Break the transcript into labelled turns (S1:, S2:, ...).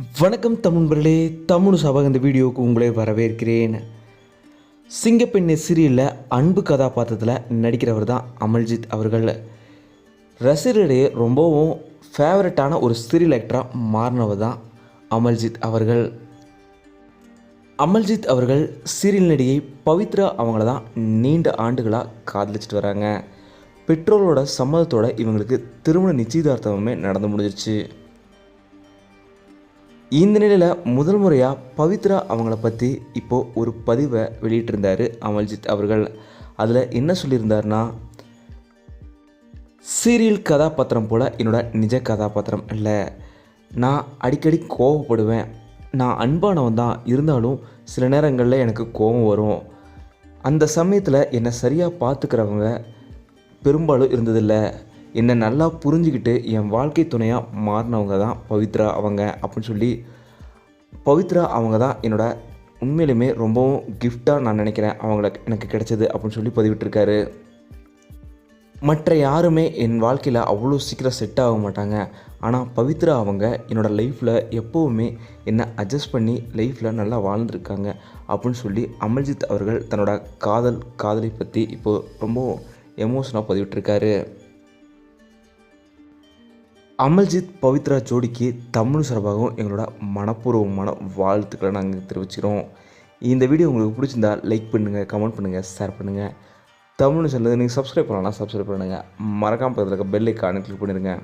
S1: வணக்கம் தமிழ்பர்களே தமிழ் சபக இந்த வீடியோவுக்கு உங்களை வரவேற்கிறேன். சிங்கப்பெண்ணை சீரியலில் அன்பு கதாபாத்திரத்தில் நடிக்கிறவர் தான் அமல்ஜித் அவர்கள். ரசிகர்களிடையே ரொம்பவும் ஃபேவரட்டான ஒரு சீரியல் ஆக்டராக மாறினவர் தான் அமல்ஜித் அவர்கள். அமல்ஜித் அவர்கள் சீரியல் நடிகை பவித்ரா அவங்கள தான் நீண்ட ஆண்டுகளாக காதலிச்சிட்டு வராங்க. பெற்றோரோட சம்மதத்தோட இவங்களுக்கு திருமண நிச்சயதார்த்தமுமே நடந்து முடிஞ்சிருச்சு. இந்த நிலையில் முதல் முறையாக பவித்ரா அவங்கள பற்றி இப்போது ஒரு பதிவை வெளியிட்டிருந்தார் அமல்ஜித் அவர்கள். அதில் என்ன சொல்லியிருந்தார்னா சீரியல் கதாபாத்திரம் போல் என்னோட நிஜ கதாபாத்திரம் இல்லை. நான் அடிக்கடி கோவப்படுவேன். நான் அன்பானவன் தான். இருந்தாலும் சில நேரங்களில் எனக்கு கோபம் வரும். அந்த சமயத்தில் என்னை சரியாக பார்த்துக்கிறவங்க பெரும்பாலும் இருந்ததில்லை. என்னை நல்லா புரிஞ்சுக்கிட்டு என் வாழ்க்கை துணையாக மாறினவங்க தான் பவித்ரா அவங்க அப்படின்னு சொல்லி பவித்ரா அவங்க தான் என்னோடய உண்மையிலுமே ரொம்பவும் கிஃப்டாக நான் நினைக்கிறேன் அவங்கள எனக்கு கிடைச்சது அப்படின்னு சொல்லி பதிவிட்டிருக்காரு. மற்ற யாருமே என் வாழ்க்கையில் அவ்வளோ சீக்கிரம் செட் ஆக மாட்டாங்க. ஆனால் பவித்ரா அவங்க என்னோடய லைஃப்பில் எப்போவுமே என்னை அட்ஜஸ்ட் பண்ணி லைஃப்பில் நல்லா வாழ்ந்துருக்காங்க அப்படின்னு சொல்லி அமல்ஜித் அவர்கள் தன்னோட காதல் காதலை பற்றி இப்போது ரொம்ப எமோஷனாக பதிவிட்டிருக்காரு. அமல்ஜித் பவித்ரா ஜோடிக்கு தமிழ் சார்பாகவும் எங்களோட மனப்பூர்வமான வாழ்த்துக்களை நாங்கள் தெரிவிச்சுக்கிறோம். இந்த வீடியோ உங்களுக்கு பிடிச்சிருந்தா லைக் பண்ணுங்கள் கமெண்ட் பண்ணுங்கள் ஷேர் பண்ணுங்கள் தமிழ் சேனல் நீங்கள் சப்ஸ்கிரைப் பண்ணலாம் சப்ஸ்கிரைப் பண்ணுங்கள் மறக்காமல் பக்கத்தில் இருக்க பெல் ஐக்கானை கிளிக் பண்ணிடுங்க.